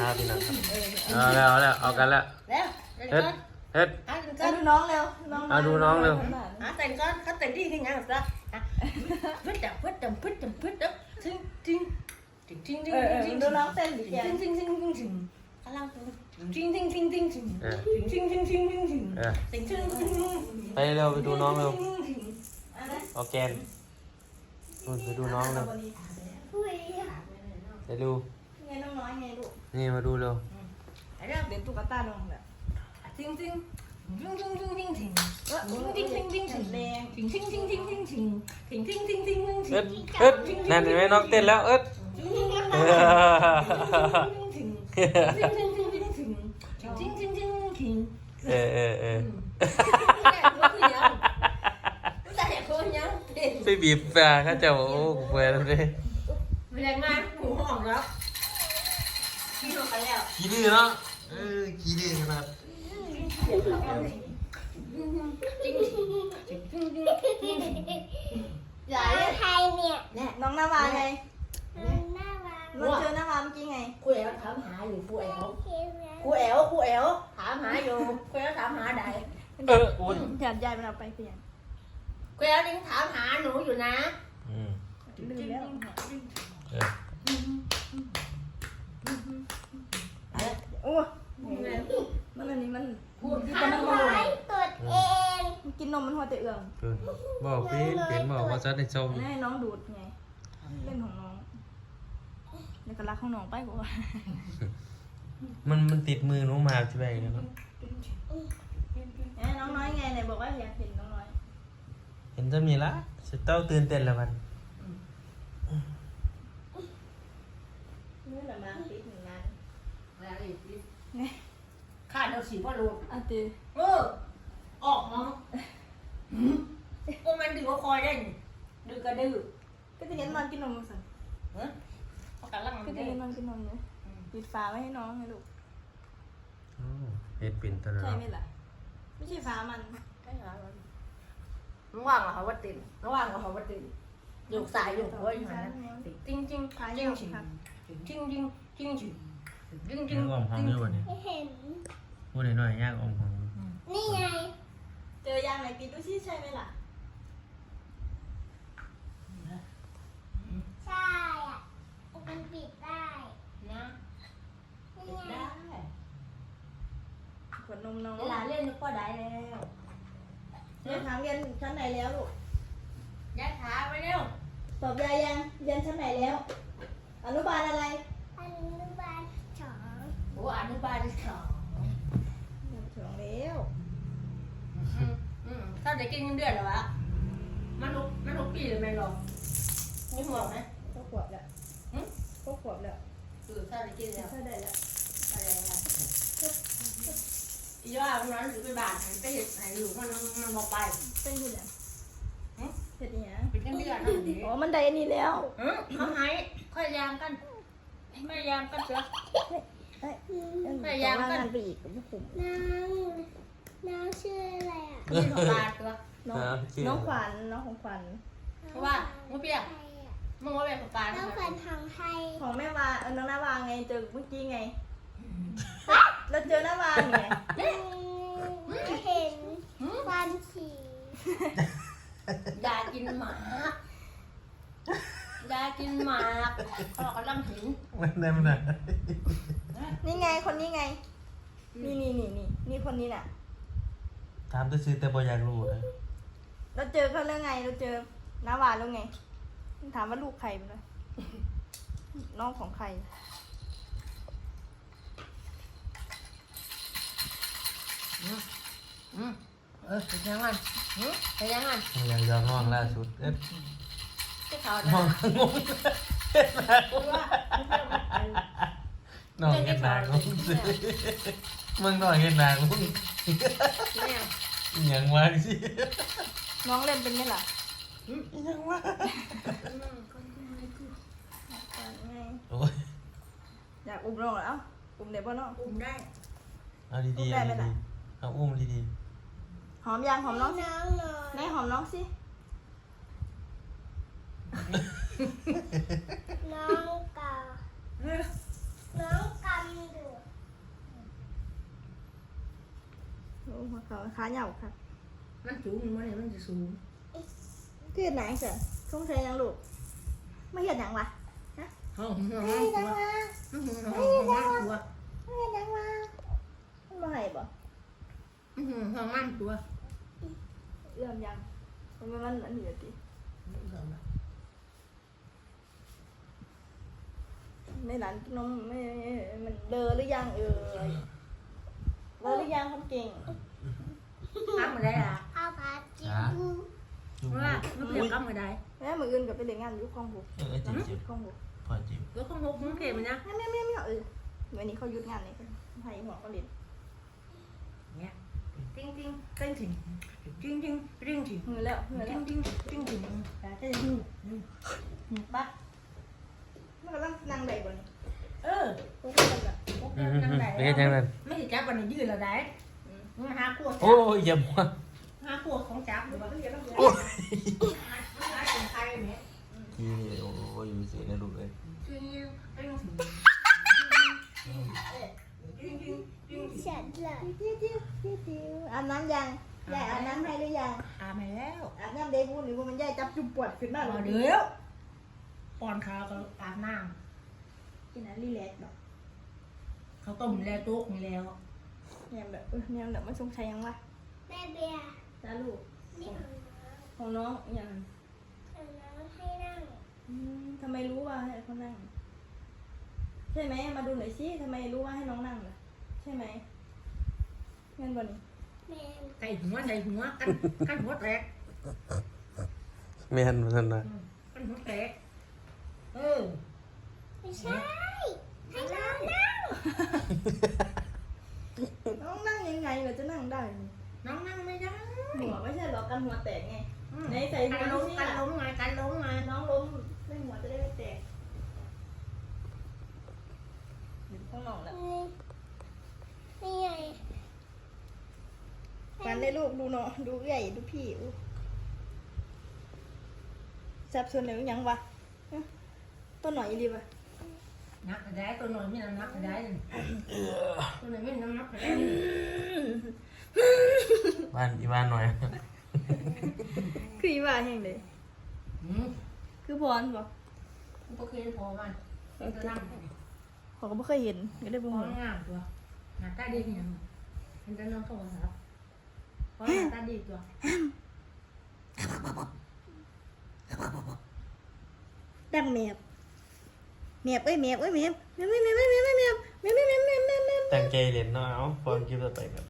ช้าพี่น้องครับเอาแล้วเอาแล้วเอากันแล้วแล้วเฮ็ดเฮ็ดอะกินเอาก้อนดูน้องเร็วน้องเอาดูน้องเร็วอะแต่งก้อนเขาแต่งที่ที่ยังซะอะพึ่ดจับพึ่ดจับพึ่ดจับพึ่ดจับทิ้งทิ้งทิ้งทิ้งทิ้งเออเออทิ้งดูน้องเต้นดิแกทิ้งทิ้งทิ้งทิ้งทิ้งกำลังทิ้งทิ้งทิ้งทิ้งทิ้งเออทิ้งทิ้งทิ้งทิ้งทิ้งเออทิ้งทิ้งทิ้งไปเร็วไปดูน้องเร็วทิ้งอะไรออร์แกนนู่นไปดูน้องเร็วอุ้ยไปดู ไงน้องน้อยไงลูกนี่มาดูเร็วไปเร็วเด็กตุ๊กตาน้องแบบทิ้งทิ้งทิ้งทิ้งทิ้งทิ้งทิ้งเออทิ้งทิ้งทิ้งทิ้งแรงทิ้งทิ้งทิ้งทิ้งทิ้งทิ้งทิ้งทิ้งทิ้งทิ้งทิ้งทิ้งเอิดเอิดนั่นเห็นไหมน้องเต้นแล้วเอิดเออเออเออเออไปบีบปลาเขาจะบอกโอ้กูเบื่อแล้วเลยขี้ดื้อเนาะเออขี้ดื้อขนาดใหญ่ใครเนี่ยน้องนาวาไงน้องน่ารักเราเจอนาวาเมื่อกี้ไงครูแอลถามหาอยู่ครูแอลเขียวนะครูแอลครูแอลถามหาอยู่ครูแอลถามหาใดเอออุ้ยหยาดยายมันเอาไปเปลี่ยนครูแอลยังถามหาหนูอยู่นะอืมลืมแล้ว เออ โอ้มันอันนี้มัน พูด กิน ถาม แต่มัน ไว้ตดเอง มันกินน มมันหัวแต่เอื่องเออบอกพี่เป็นบอกว่าจะได้ชมไม่ให้น้องดูดไงเล่นของน้องเดี๋ยวก็รักของน้องไปกว่ามันมันติดมือหนูมาใช่ไหมเนาะแหมน้องน้อยไงไหนบอกว่าอยากเห็นน้องน้อยเห็นจะมีละจะเต้าตื่นเต้นแล้วมันนี่แหละมาติดหนึ่งนานข้าเดี๋ยวสีพ่อรู้อะตีเออออกมาพว กมันดื้อก็คอยได้นี่ดื้อก็ดื้อก็จะเห็นนอนกินนมมาสั่นเฮ้ยเขากำลังก็จะดื้อเห็นนอนกินนมเลยปิดฝาไว้ให้น้องไงลูกโอ้เฮ็ดเป็นตลอใช่ดไหมล่ะไม่ใช่ฝามันใช่เหรอมันว่างเหรอเขาว่าติดมันว่างเหรอเขาว่าติดอยู่สายอยู่หัวอยู่หันนะจริงจริงขายจริยางวจริงครับจริงจริงจริงจริงจริงจริย่างงอมของอยู่วันนี้ไม่เห็นพูดหน่อยๆย่างอมของนี่ไง เจอยางไหนปิดดูสิใช่ไหมล่ะ ใช่อะมันปิดได้นะนี่ไงได้ขวดนมน้องเวลาเล่นก็ได้แล้วเรียนถามเรียนชั้นไหนแล้วลูกยัดขาไปเร็วตอบยายยังเรียนชั้นไหนแล้ว อนุบาลอะไร อนุบาลสองโอ้อนุบาลสองเรียนถึงแล้วอืมอืม ถ้าได้กินเงินเดือนเหรอวะมันทุกมันทุกปีเลยไหมหรอมีหัวไหมก็ขวบแล้วหึก็ขวบแล้วคือถ้าได้กินแล้วถ้าได้แล้วอะไรนะอีว่าวันนั้นถือไปบ้านไปเห็ดไหนอยู่มันมันบอกไปเป็นอยู่แล้วหึเสร็จยังเป็นเงินเดือนนั่นเองอ๋อมันได้อันนี้แล้วเออเขาหายค่อยยามกันค่อยยามกันเถอะเอ้ยพยายามกันงานไปอีกกับผมน้อง น้องชื่ออะไรอะนี่ของบาทตัวน้องน้องขวัญน้องของขวัญ เพราะว่ามึงเปียกใครอะมึงว่าเป็นของบาทน้องแฟนทางไทยของแม่วาเออน้องนาวาไงเจอเมื่อกี้ไง แล้วเจอน้าวาไงอืมไม่เห็นฟันฉี่ยากินหมากยากินหมากเขากำลังถึงมันได้มันได้นี่ไงคนนี้ไง นี่นี่นี่นี่นี่คนนี้น่ะ ถามตัวซื้อแต่บ่อยากรู้นะเราเจอเขาแล้วไง เราเจอน้าวาแล้วไง ถามว่าลูกใครมันเลยน้องของใคร อืมเออเป็นยังไงหืมเป็นยังไงอยากยอมห้องล่าสุดเอ๊ะที่เขาห้องงงนอนเห็นหนางงสิ มึงนอนเห็นหนางงเนี่ยยังวะสิน้องเล่นเป็นไหมล่ะยังวะไงโอ้ยอยากอุ้มน้องเหรอเอ้าอุ้มเดี๋ยวพ่อน้องอุ้มได้เอาดีๆเอาดีๆเอาอุ้มดีหอมยางหอมน้องสิน้องนอนไหนหอมน้องสิน้องกาน้องกำดู หัวเขาขาเหยาครับมันสูงมันเนี่ยมันจะสูงคือไหนเจ้ะสงสัยยังลูกไม่เห็นหยังวะห้องห้องไม่ตัได้วว่าห้องห้องตัวไม่เห็นหยังวะมันบ่ให้บ่ห้องมันตัวเอื้อมยังมันมันมันอันนี้ติในร้านนมไม่มันเลอหรือยังเอ่ยเลอหรือยังคนเก่ง กลับมาได้ล่ะข้าวผัดจิ้มเพราว่าลูกเรียนกลับมาได้แม่มืออื่นกับไปเรียนงานอยู่คลองบุกเออจิ้มจิ๋วคองบุกพอจิ๋วก็คลองบุกมึงเก็บมันนะไม่ไม่ไม่ไม่เออวันนี้เขาหยุดงานเลยใครหัวก็เรียนเนี่ยติ้งติ้งติ้งริงติ้งติ้งติ้งถิงมือแล้วมือแล้วติ้งติ้งติ้งริงตาจะดูปะมันกำลังนั่งใดบนเออพวกมันแบบพวกมันนั่งใดไม่ใช่จังนั้นไม่ใช่จับวันนี้ยืนเราได้ หาขวดโอ้ยอย่ามัวหาขวดของจับหรือว่าโอ้ยหาเป็นใครเนี่ยทีนี่โอ้ยอยู่เสียนะลูกเลยจริงจริงจริงจริงจริงเสร็จเลยจิ้วจิ้วจิ้วจิ้วอาบน้ำยังยายอาบน้ำให้หรือยังอามาแล้วอาบน้ำเด็กวุ่นหรือว่ามันยายจับจุ่มปวดขึ้นมามาเลยเดี๋ยวป้อนข้าวก็อาบน้กินนั้นรีแลกซ์แบบำเขาต้มแล้วโต๊ะนี่แล้ว เนี่ยแบบเออเนี่ยแบบไม่สงสัยยังวะแม่เบียร์จ้าลูกนี่ของน้องของน้องอย่างของน้องให้นั่งอืมทำไมรู้ว่าให้เขานั่ง ใช่ไหมมาดูหน่อยสิทำไมรู้ว่าให้น้องนั่งล่ะใช่ไหมเงินบ่นี่แม่ใส่หัวใส่หัวกันกันหัวแตกแม่นมันนะกันหัวแตกเออ ไม่ใช่ ให้น้องนั่งน้องนั่ง ยังไงเราจะนั่งได้นี่น้องนั่งไม่ได้หัวไม่ใช่หรอกันหัวแตกไงไหนใส่หัวกันล้มกันล้มไงกันล้มไงน้องล้มไม่หัวจะได้ไม่แตกข้างนอกแล้วนี่นี่ไงกันได้ลูกดูเนาะดูใหญ่ดูพี่อู้สับส่วนไหนยังวะตัวหน่อยอีรีวะ นักได้ตัวหน่อยไม่น้ำนักได้ตัวหน่อยไม่น้ำนักได้บ้านอีบ้านหน่อยคืออีว่าแห้งเลยอืมคือพรบอกกูก็เคยพอมันตัวนั่งเขาก็ไม่เคยเห็นก็ได้พบ่อฮู้งามตัวหน้าตาดีอย่างมันจะนอนเข้ามาครับเพราะหน้าตาดีตัวดังแมบ เมียบเอ้ยเมียบเอ้ยเมบเมบเมบเมบเมบเมบเมบเมบเมบแมบเมบแมบแมบตั้งใจเรียนเนาะเอาฟอนคลิปต่อไปครับ